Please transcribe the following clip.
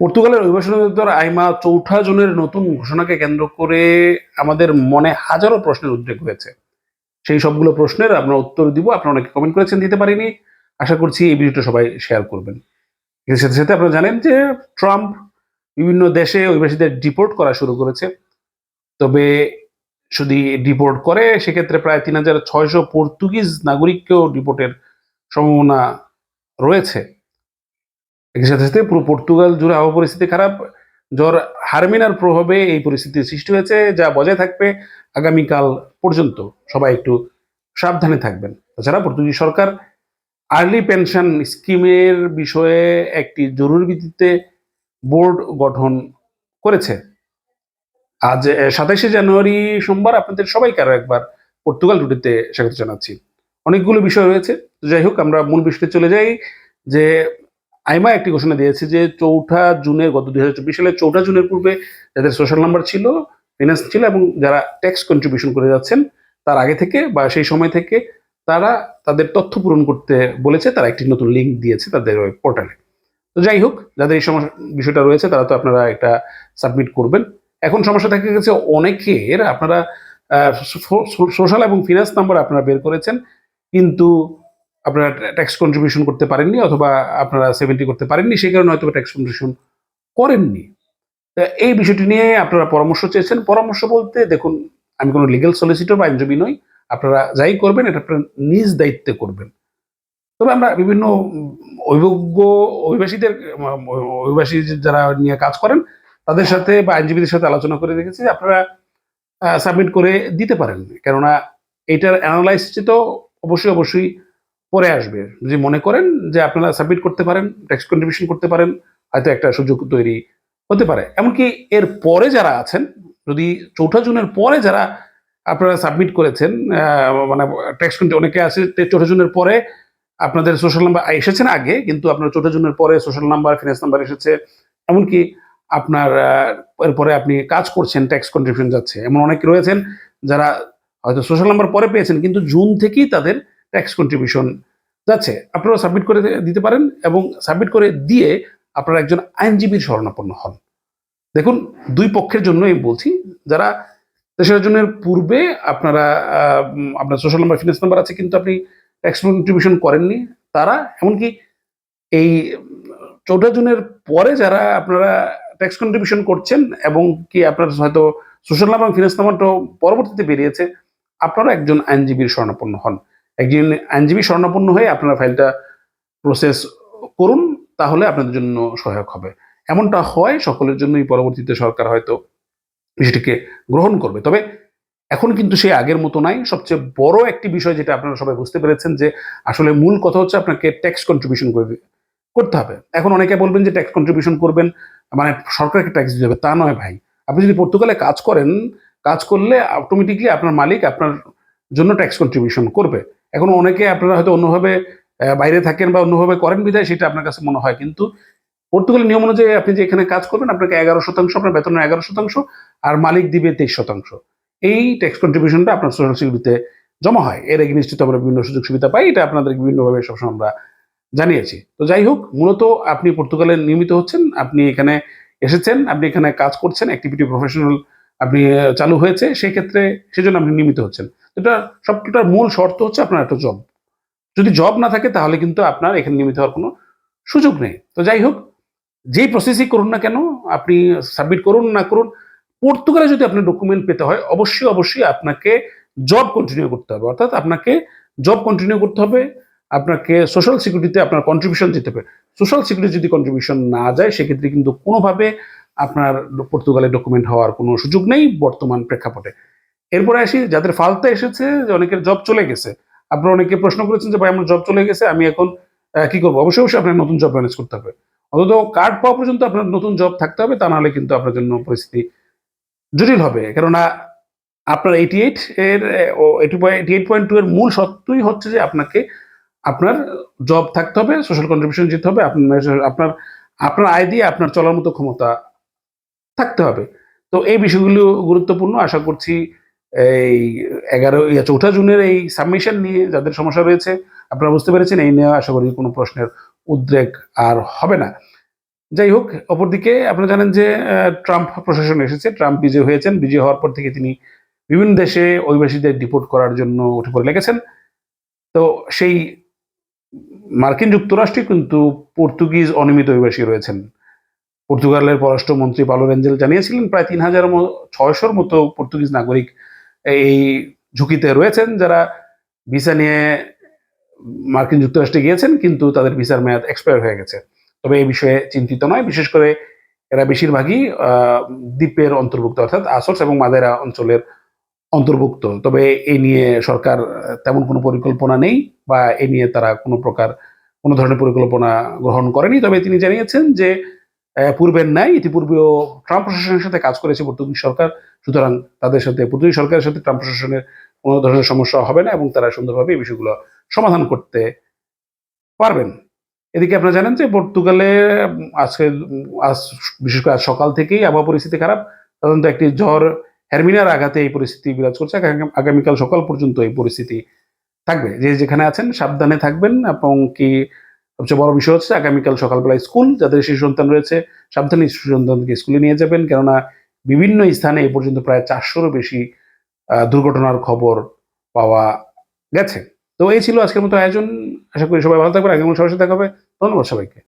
পর্তুগালের অভিবাসন অধিদপ্তর আইমা চৌঠা জনের নতুন ঘোষণাকে কেন্দ্র করে আমাদের মনে হাজারো প্রশ্নের উদ্রেক হয়েছে। সেই সবগুলো প্রশ্নের আমরা উত্তর দিব। আপনারা অনেকে কমেন্ট করেছেন, দিতে পারিনি। আশা করছি এই ভিডিওটা সবাই শেয়ার করবেন। এর সাথে সাথে আপনারা জানেন যে ট্রাম্প বিভিন্ন দেশে অভিবাসীদের ডিপোর্ট করা শুরু করেছে। তবে যদি ডিপোর্ট করে, সেক্ষেত্রে প্রায় তিন হাজার ছয়শো পর্তুগিজ নাগরিককেও ডিপোর্টের সম্ভাবনা রয়েছে। এর সাথে সাথে পুরো পর্তুগাল জুড়ে আবহাওয়া পরিস্থিতি খারাপ। জ্বর হারমিনার প্রভাবে এই পরিস্থিতির সৃষ্টি হয়েছে, যা বজায় থাকবে আগামীকাল পর্যন্ত। সবাই একটু সাবধানে থাকবেন। তাছাড়া পর্তুগিজ সরকার আর্লি পেনশন স্কিমের বিষয়ে একটি জরুরি ভিত্তিতে বোর্ড গঠন করেছে। আজ সাতাশে জানুয়ারি সোমবার আপনাদের সবাইকে আরও একবার পর্তুগাল টুডেতে স্বাগত জানাচ্ছি। অনেকগুলো বিষয় রয়েছে। যাই হোক, আমরা মূল বিষয়ে চলে যাই যে আইমা একটি ঘোষণা দিয়েছে যে চৌঠা জুনের, গত দুই সালের চৌঠা জুনের পূর্বে যাদের সোশ্যাল নাম্বার ছিল ফিনান্স ছিল এবং যারা ট্যাক্স কন্ট্রিবিউশন করে যাচ্ছেন, তার আগে থেকে বা সেই সময় থেকে তারা তাদের তথ্য পূরণ করতে বলেছে, তারা একটি নতুন লিঙ্ক দিয়েছে তাদের ওই পোর্টালে তো যাই হোক, যাদের এই সমস্যা, বিষয়টা রয়েছে, তারা তো আপনারা এটা সাবমিট করবেন। এখন সমস্যা দেখা গেছে, অনেকের আপনারা সোশ্যাল এবং ফিনান্স নাম্বার আপনারা বের করেছেন, কিন্তু আপনারা ট্যাক্স কন্ট্রিবিউশন করতে পারেননি অথবা আপনারা সেভেন্টি করতে পারেননি, সেই কারণে হয়তো ট্যাক্স কন্ট্রিবিউশন করেননি। তা এই বিষয়টি নিয়ে আপনারা পরামর্শ চেয়েছেন। পরামর্শ বলতে দেখুন, আমি কোনো লিগেল সলিসিটর বা আইনজীবী নই। আপনারা যাই করবেন, এটা আপনারা নিজ দায়িত্বে করবেন। তবে আমরা বিভিন্ন অভিজ্ঞ অভিবাসীদের, অভিবাসী যারা নিয়ে কাজ করেন, তাদের সাথে বা আইনজীবীদের সাথে আলোচনা করে দেখেছি যে আপনারা সাবমিট করে দিতে পারেন। কেননা এইটার অ্যানালাইসিস তো অবশ্যই অবশ্যই পরে আসবে। যদি মনে করেন যে আপনারা সাবমিট করতে পারেন ট্যাক্স কন্ট্রিবিউশন করতে পারেন, হয়তো একটা সুযোগ তৈরি হতে পারে। এমনকি এর পরে যারা আছেন, যদি চৌঠা জুনের পরে যারা আপনারা সাবমিট করেছেন মানে ট্যাক্স অনেকে আছে চৌঠা জুনের পরে আপনাদের সোশ্যাল নাম্বার এসেছেন আগে, কিন্তু আপনার চৌঠা জুনের পরে সোশ্যাল নাম্বার ফিনান্স নাম্বার এসেছে। এমনকি আপনার এরপরে আপনি কাজ করছেন ট্যাক্স কন্ট্রিবিউশন যাচ্ছে। এমন অনেকে রয়েছেন যারা হয়তো সোশ্যাল নাম্বার পরে পেয়েছেন, কিন্তু জুন থেকেই তাদের ট্যাক্স কন্ট্রিবিউশন যাচ্ছে আপনারা সাবমিট করে দিতে পারেন এবং সাবমিট করে দিয়ে আপনারা একজন আইনজীবীর শরণাপন্ন হন। দেখুন, দুই পক্ষের জন্য আমি বলছি, যারা দেশের জন্য পূর্বে আপনারা আপনার সোশ্যাল নাম্বার ফিনান্স নাম্বার আছে, কিন্তু আপনি ট্যাক্স কন্ট্রিবিউশন করেননি, তারা এমনকি এই চৌঠা জুনের পরে যারা আপনারা ট্যাক্স কন্ট্রিবিউশন করছেন এবং কি আপনার হয়তো সোশ্যাল নাম্বার ফিনান্স নাম্বারটাও পরবর্তীতে বেরিয়েছে আপনারা একজন আইনজীবীর শরণাপন্ন হন। একজন আইনজীবী শরণাপন্ন হয়ে আপনারা ফাইলটা প্রসেস করুন, তাহলে আপনাদের জন্য সহায়ক হবে। এমনটা হয়, সকলের জন্যই পরবর্তীতে সরকার হয়তো বিষয়টিকে গ্রহণ করবে। তবে এখন কিন্তু সেই আগের মতো নাই। সবচেয়ে বড় একটি বিষয় যেটা আপনারা সবাই বুঝতে পেরেছেন যে, আসলে মূল কথা হচ্ছে আপনাকে ট্যাক্স কন্ট্রিবিউশন করে করতে হবে। এখন অনেকে বলবেন যে ট্যাক্স কন্ট্রিবিউশন করবেন মানে সরকারকে ট্যাক্স দিতে হবে। তা নয় ভাই। আপনি যদি পর্তুগালে কাজ করেন, কাজ করলে অটোমেটিকলি আপনার মালিক আপনার জন্য ট্যাক্স কন্ট্রিবিউশন করবে। এখন অনেকে আপনারা হয়তো অন্যভাবে বাইরে থাকেন বা অন্যভাবে করেন বিধায় সেটা আপনার কাছে মনে হয়। কিন্তু পর্তুগালের নিয়ম অনুযায়ী আপনি যে এখানে কাজ করবেন, আপনাকে এগারো শতাংশ, আপনার বেতনের এগারো শতাংশ, আর মালিক দিবে তেইশ শতাংশ। এই ট্যাক্স কন্ট্রিবিউশনটা আপনার সোশ্যাল সিকিউরিটিতে জমা হয়। এর এগেনিস্টে আমরা বিভিন্ন সুযোগ সুবিধা পাই, এটা আপনাদের বিভিন্নভাবে সবসময় আমরা জানিয়েছি। তো যাই হোক, মূলত আপনি পর্তুগালে নিয়মিত হচ্ছেন, আপনি এখানে এসেছেন, আপনি এখানে কাজ করছেন অ্যাক্টিভিটি প্রফেশনাল আপনি চালু হয়েছে সেই ক্ষেত্রে সেজন্য আপনি নিয়মিত হচ্ছেন। এটা সবটার মূল শর্ত হচ্ছে আপনার একটা জব যদি জব না থাকে, তাহলে কিন্তু আপনার এখানে নিয়মিত হওয়ার কোনো সুযোগ নেই। তো যাই হোক, যেই প্রসেসই করুন না কেন, আপনি সাবমিট করুন না করুন, পর্তুগালে যদি আপনার ডকুমেন্ট পেতে হয়, অবশ্যই অবশ্যই আপনাকে জব কন্টিনিউ করতে হবে। অর্থাৎ আপনাকে জব কন্টিনিউ করতে হবে, আপনাকে সোশ্যাল সিকিউরিটিতে আপনার কন্ট্রিবিউশন দিতে হবে। সোশ্যাল সিকিউরিটি যদি কন্ট্রিবিউশন না যায়, সেক্ষেত্রে কিন্তু কোনোভাবে আপনার পর্তুগালে ডকুমেন্ট হওয়ার কোনো সুযোগ নেই বর্তমান প্রেক্ষাপটে। এরপরে আসি, যাদের ফালতে এসেছে যে অনেকের জব চলে গেছে। আপনারা অনেকে প্রশ্ন করেছেন যে, ভাই, আমার জব চলে গেছে, আমি এখন কি করব? অবশ্যই অবশ্যই আপনার নতুন জব ম্যানেজ করতে হবে। অন্তত কার্ড পাওয়া পর্যন্ত আপনার নতুন জব থাকতে হবে, তা নাহলে কিন্তু আপনার জন্য পরিস্থিতি জটিল হবে। কেননা, আপনার এইটি এইট এর এইটি এইট পয়েন্ট টু এর মূল সত্যই হচ্ছে যে, আপনাকে, আপনার জব থাকতে হবে সোশ্যাল কন্ট্রিবিউশন যেতে হবে, আপনার আপনার আপনার আয় দিয়ে আপনার চলার মতো ক্ষমতা থাকতে হবে। তো এই বিষয়গুলো গুরুত্বপূর্ণ। আশা করছি এই এগারো চৌঠা জুনের এই সাবমিশন নিয়ে যাদের সমস্যা রয়েছে, আপনারা বুঝতে পেরেছেন, এই নিয়ে আশা করি কোনো প্রশ্নের উদ্রেক আর হবে না। যাই হোক, অপরদিকে আপনারা জানেন যে ট্রাম্প প্রশাসন এসেছে, ট্রাম্প বিজয় হয়েছেন, বিজয় হওয়ার পর থেকে তিনি বিভিন্ন দেশে অভিবাসীদের ডিপোর্ট করার জন্য উঠে পড়ে লেগেছেন। তো সেই মার্কিন যুক্তরাষ্ট্রে কিন্তু পর্তুগিজ অনিয়মিত অভিবাসী রয়েছেন। পর্তুগালের পররাষ্ট্রমন্ত্রী পালো রেঞ্জেল জানিয়েছিলেন, প্রায় তিন হাজার ছয়শোর মতো পর্তুগিজ নাগরিক এই ঝুঁকিতে রয়েছেন যারা ভিসা নিয়ে মার্কিন যুক্তরাষ্ট্রে গিয়েছেন, কিন্তু তাদের ভিসার মেয়াদ এক্সপায়ার হয়ে গেছে। তবে এই বিষয়ে চিন্তিত নয়। বিশেষ করে এরা বেশিরভাগই দ্বীপের অন্তর্ভুক্ত, অর্থাৎ আসোস এবং মাদেরা অঞ্চলের অন্তর্ভুক্ত। তবে এই নিয়ে সরকার তেমন কোনো পরিকল্পনা নেই বা এ নিয়ে তারা কোনো প্রকার, কোনো ধরনের পরিকল্পনা গ্রহণ করেনি। তবে তিনি জানিয়েছেন যে পূর্বের ন্যায়, ইতিপূর্বেও ট্রাম্প প্রশাসনের সাথে কাজ করেছে পর্তুগিজ সরকার। সুতরাং তাদের সাথে পর্তুগিজ সরকারের সাথে ট্রাম্প প্রশাসনের কোনো ধরনের সমস্যা হবে না এবং তারা সুন্দরভাবে এই বিষয়গুলো সমাধান করতে পারবেন। এদিকে আপনারা জানেন যে পর্তুগালে আজকে আজ, বিশেষ করে আজ সকাল থেকেই আবহাওয়া পরিস্থিতি খারাপ। সাধারণত একটি জ্বর হ্যারমিনার আঘাতে এই পরিস্থিতি বিরাজ করছে। আগামীকাল সকাল পর্যন্ত এই পরিস্থিতি থাকবে। যে যেখানে আছেন সাবধানে থাকবেন এবং কি সবচেয়ে বড় বিষয় হচ্ছে আগামীকাল সকালবেলায় স্কুল, যাদের শিশু সন্তান রয়েছে, সাবধানে শিশু সন্তানকে স্কুলে নিয়ে যাবেন। কেননা বিভিন্ন স্থানে এ পর্যন্ত প্রায় চারশোরও বেশি দুর্ঘটনার খবর পাওয়া গেছে। তো এই ছিল আজকের মতো আয়োজন। আশা করি সবাই ভালো থাকবেন। আগামী সবার সাথে দেখা হবে। ধন্যবাদ সবাইকে।